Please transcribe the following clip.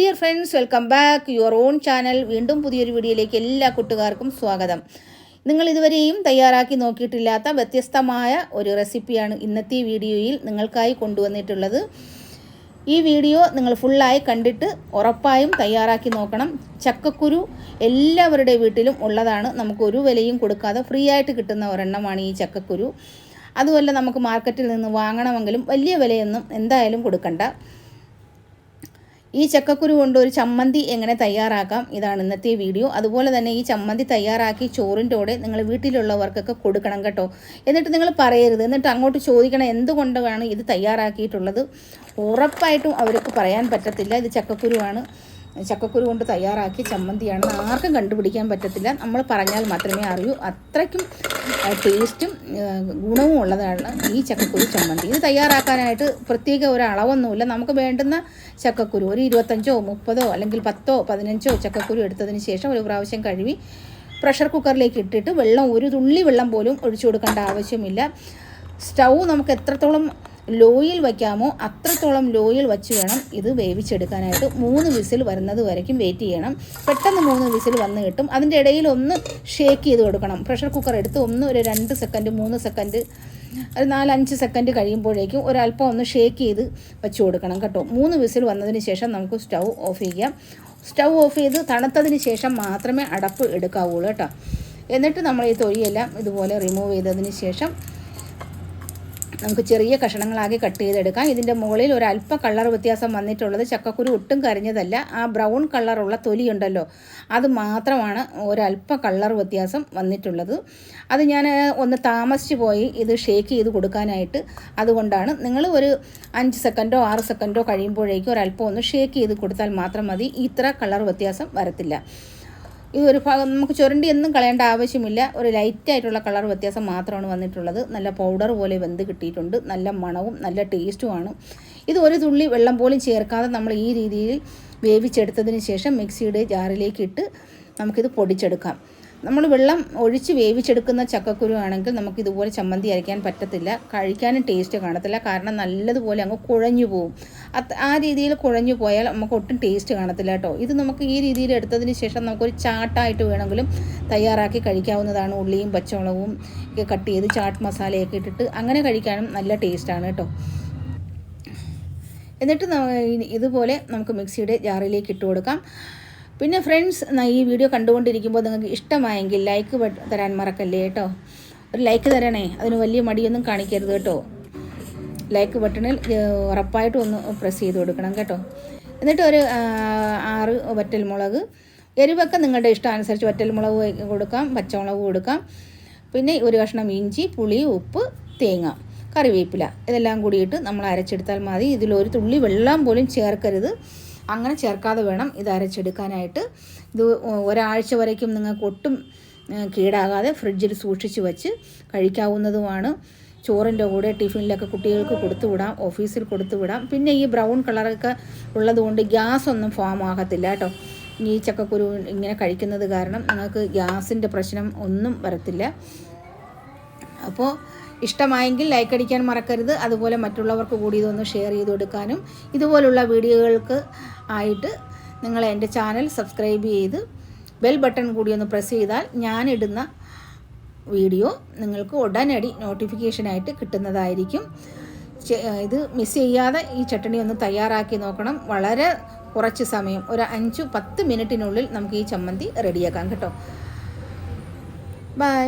Dear friends welcome back your own channel വീണ്ടും പുതിയൊരു വീഡിയോയിലേക്ക് എല്ലാ കൂട്ടുകാർക്കും സ്വാഗതം. നിങ്ങൾ ഇതുവരെയും തയ്യാറാക്കി നോക്കിയിട്ടില്ലാത്ത വ്യത്യസ്തമായ ഒരു റെസിപ്പിയാണ് ഇന്നത്തെ വീഡിയോയിൽ നിങ്ങൾക്കായി കൊണ്ടുവന്നിട്ടുള്ളത്. ഈ വീഡിയോ നിങ്ങൾ ഫുള്ളായി കണ്ടിട്ട് ഉറപ്പായും തയ്യാറാക്കി നോക്കണം. ചക്കക്കുരു എല്ലാവരുടെ വീട്ടിലും ഉള്ളതാണ്. നമുക്ക് ഒരു വിലയും കൊടുക്കാതെ ഫ്രീ ആയിട്ട് കിട്ടുന്ന ഒരെണ്ണമാണ് ഈ ചക്കക്കുരു. അതുമല്ല നമുക്ക് മാർക്കറ്റിൽ നിന്ന് വാങ്ങണമെങ്കിലും വലിയ വിലയൊന്നും എന്തായാലും കൊടുക്കണ്ട. ഈ ചക്കക്കുരു കൊണ്ട് ഒരു ചമ്മന്തി എങ്ങനെ തയ്യാറാക്കാം? ഇതാണ് ഇന്നത്തെ വീഡിയോ. അതുപോലെ തന്നെ ഈ ചമ്മന്തി തയ്യാറാക്കി ചോറിന്റെ കൂടെ നിങ്ങൾ വീട്ടിലുള്ളവർക്കൊക്കെ കൊടുക്കണം കേട്ടോ. എന്നിട്ട് നിങ്ങൾ പറയരുത്. എന്നിട്ട് അങ്ങോട്ട് ചോദിക്കണം എന്തുകൊണ്ടാണ് ഇത് തയ്യാറാക്കിയിട്ടുള്ളത്. ഉറപ്പായിട്ടും അവർക്ക് പറയാൻ പറ്റത്തില്ല. ഇത് ചക്കക്കുരുവാണ്. ചക്കക്കുരു കൊണ്ട് തയ്യാറാക്കിയ ചമ്മന്തിയാണ്. ആർക്കും കണ്ടുപിടിക്കാൻ പറ്റത്തില്ല. നമ്മൾ പറഞ്ഞാൽ മാത്രമേ അറിയൂ. അത്രയ്ക്കും ടേസ്റ്റും ഗുണവും ഉള്ളതാണ് ഈ ചക്കക്കുരു ചമ്മന്തി. ഇത് തയ്യാറാക്കാനായിട്ട് പ്രത്യേക ഒരു അളവൊന്നുമില്ല. നമുക്ക് വേണ്ടുന്ന ചക്കക്കുരു ഒരു ഇരുപത്തഞ്ചോ മുപ്പതോ അല്ലെങ്കിൽ പത്തോ പതിനഞ്ചോ ചക്കക്കുരു എടുത്തതിന് ശേഷം ഒരു പ്രാവശ്യം കഴുകി പ്രഷർ കുക്കറിലേക്ക് ഇട്ടിട്ട് വെള്ളം ഒരു തുള്ളി വെള്ളം പോലും ഒഴിച്ചു കൊടുക്കേണ്ട ആവശ്യമില്ല. സ്റ്റൗ നമുക്ക് എത്രത്തോളം ലോയിൽ വയ്ക്കാമോ? അത്രത്തോളം ലോയിൽ വച്ച് വേണം ഇത് വേവിച്ചെടുക്കാനായിട്ട്. മൂന്ന് വിസിൽ വരുന്നത് വരയ്ക്കും വെയിറ്റ് ചെയ്യണം. പെട്ടെന്ന് മൂന്ന് വിസിൽ വന്ന് കിട്ടും. അതിന്റെ ഇടയിൽ ഒന്ന് ഷേക്ക് ചെയ്ത് കൊടുക്കണം. പ്രഷർ കുക്കർ എടുത്ത് ഒന്ന് ഒരു രണ്ട് സെക്കൻഡ് മൂന്ന് സെക്കൻഡ് ഒരു നാലഞ്ച് സെക്കൻഡ് കഴിയുമ്പോഴേക്കും ഒരല്പം ഒന്ന് ഷേക്ക് ചെയ്ത് വെച്ച് കൊടുക്കണം കേട്ടോ. മൂന്ന് വിസിൽ വന്നതിന് ശേഷം നമുക്ക് സ്റ്റൗ ഓഫ് ചെയ്യാം. സ്റ്റൗ ഓഫ് ചെയ്ത് തണുത്തതിന് ശേഷം മാത്രമേ അടപ്പ് എടുക്കാവുള്ളൂ കേട്ടോ. എന്നിട്ട് നമ്മൾ ഈ തൊഴിയെല്ലാം ഇതുപോലെ റിമൂവ് ചെയ്തതിന് ശേഷം നമുക്ക് ചെറിയ കഷണങ്ങളാക്കി കട്ട് ചെയ്തെടുക്കാം. ഇതിന്റെ മുകളിൽ ഒരു അല്പ കളർ വ്യത്യാസം വന്നിട്ടുള്ളത്. ചക്കക്കുരു ഒട്ടും കരിഞ്ഞതല്ല. ആ ബ്രൗൺ കളറുള്ള തൊലിയുണ്ടല്ലോ അത് മാത്രമാണ് ഒരല്പ കളർ വ്യത്യാസം വന്നിട്ടുള്ളത്. അത് ഞാൻ ഒന്ന് താമസിച്ച് പോയി ഇത് ഷേക്ക് ചെയ്ത് കൊടുക്കാനായിട്ട്. അതുകൊണ്ടാണ് നിങ്ങൾ ഒരു അഞ്ച് സെക്കൻഡോ ആറ് സെക്കൻഡോ കഴിയുമ്പോഴേക്കും ഒരല്പം ഒന്ന് ഷേക്ക് ചെയ്ത് കൊടുത്താൽ മാത്രം മതി. ഇത്ര കളർ വ്യത്യാസം വരത്തില്ല. ഈ ഒരു ഭാഗം നമുക്ക് ചുരണ്ടി ഒന്നും കളയേണ്ട ആവശ്യമില്ല. ഒരു ലൈറ്റായിട്ടുള്ള കളർ വ്യത്യാസം മാത്രമാണ് വന്നിട്ടുള്ളത്. നല്ല പൗഡർ പോലെ വെന്ത് കിട്ടിയിട്ടുണ്ട്. നല്ല മണവും നല്ല ടേസ്റ്റുമാണ് ഇത് ഒരു തുള്ളി വെള്ളം പോലും ചേർക്കാതെ നമ്മൾ ഈ രീതിയിൽ വേവിച്ചെടുത്തതിന് ശേഷം മിക്സിയുടെ ജാറിലേക്ക് ഇട്ട് നമുക്കിത് പൊടിച്ചെടുക്കാം. നമ്മൾ വെള്ളം ഒഴിച്ച് വേവിച്ചെടുക്കുന്ന ചക്കക്കുരു ആണെങ്കിൽ നമുക്ക് ഇതുപോലെ ചമ്മന്തി അരയ്ക്കാൻ പറ്റത്തില്ല. കഴിക്കാനും ടേസ്റ്റ് കാണത്തില്ല. കാരണം നല്ലതുപോലെ അങ്ങ് കുഴഞ്ഞു പോവും. ആ രീതിയിൽ കുഴഞ്ഞു പോയാൽ നമുക്ക് ഒട്ടും ടേസ്റ്റ് കാണത്തില്ല കേട്ടോ. ഇത് നമുക്ക് ഈ രീതിയിൽ എടുത്തതിന് ശേഷം നമുക്കൊരു ചാട്ടായിട്ട് വേണമെങ്കിലും തയ്യാറാക്കി കഴിക്കാവുന്നതാണ്. ഉള്ളിയും പച്ചമുളകും ഒക്കെ കട്ട് ചെയ്ത് ചാട്ട് മസാലയൊക്കെ ഇട്ടിട്ട് അങ്ങനെ കഴിക്കാനും നല്ല ടേസ്റ്റാണ് കേട്ടോ. എന്നിട്ട് ഇതുപോലെ നമുക്ക് മിക്സിയുടെ ജാറിലേക്ക് ഇട്ട് കൊടുക്കാം. പിന്നെ ഫ്രണ്ട്സ് ഈ വീഡിയോ കണ്ടുകൊണ്ടിരിക്കുമ്പോൾ നിങ്ങൾക്ക് ഇഷ്ടമായെങ്കിൽ ലൈക്ക് തരാൻ മറക്കല്ലേ കേട്ടോ? ഒരു ലൈക്ക് തരണേ. അതിന് വലിയ മടിയൊന്നും കാണിക്കരുത് കേട്ടോ. ലൈക്ക് ബട്ടണിൽ ഉറപ്പായിട്ടും ഒന്ന് പ്രസ് ചെയ്ത് കൊടുക്കണം കേട്ടോ. എന്നിട്ട് ഒരു ആറ് വറ്റൽമുളക്. എരിവൊക്കെ നിങ്ങളുടെ ഇഷ്ടം അനുസരിച്ച് വറ്റൽമുളക് കൊടുക്കാം പച്ചമുളക് കൊടുക്കാം. പിന്നെ ഒരു കഷ്ണം ഇഞ്ചി പുളി ഉപ്പ് തേങ്ങ കറിവേപ്പില. ഇതെല്ലാം കൂടിയിട്ട് നമ്മൾ അരച്ചെടുത്താൽ മതി. ഇതിലൊരു തുള്ളി വെള്ളം പോലും ചേർക്കരുത്. അങ്ങനെ ചേർക്കാതെ വേണം ഇത് അരച്ചെടുക്കാനായിട്ട്. ഇത് ഒരാഴ്ച വരയ്ക്കും നിങ്ങൾക്ക് ഒട്ടും കീടാകാതെ ഫ്രിഡ്ജിൽ സൂക്ഷിച്ച് വെച്ച് കഴിക്കാവുന്നതുമാണ്. ചോറിന്റെ കൂടെ ടിഫിനിലൊക്കെ കുട്ടികൾക്ക് കൊടുത്തുവിടാം ഓഫീസിൽ കൊടുത്തുവിടാം പിന്നെ ഈ ബ്രൗൺ കളറൊക്കെ ഉള്ളതുകൊണ്ട് ഗ്യാസ് ഒന്നും ഫോം ആകത്തില്ല കേട്ടോ. ഈ ചക്കക്കുരു ഇങ്ങനെ കഴിക്കുന്നത് കാരണം നിങ്ങൾക്ക് ഗ്യാസിന്റെ പ്രശ്നം ഒന്നും വരത്തില്ല. അപ്പോൾ ഇഷ്ടമായെങ്കിൽ ലൈക്ക് അടിക്കാൻ മറക്കരുത്. അതുപോലെ മറ്റുള്ളവർക്ക് കൂടി ഇതൊന്ന് ഷെയർ ചെയ്ത് കൊടുക്കാനും. ഇതുപോലുള്ള വീഡിയോകൾക്ക് ആയിട്ട് നിങ്ങൾ എന്റെ ചാനൽ സബ്സ്ക്രൈബ് ചെയ്ത് ബെൽ ബട്ടൺ കൂടി ഒന്ന് പ്രസ് ചെയ്താൽ ഞാനിടുന്ന വീഡിയോ നിങ്ങൾക്ക് ഉടനടി നോട്ടിഫിക്കേഷനായിട്ട് കിട്ടുന്നതായിരിക്കും. ഇത് മിസ് ചെയ്യാതെ ഈ ചട്ടണി ഒന്ന് തയ്യാറാക്കി നോക്കണം. വളരെ കുറച്ച് സമയം ഒരു അഞ്ച് പത്ത് മിനിറ്റിനുള്ളിൽ നമുക്ക് ഈ ചമ്മന്തി റെഡിയാക്കാം കേട്ടോ. ബൈ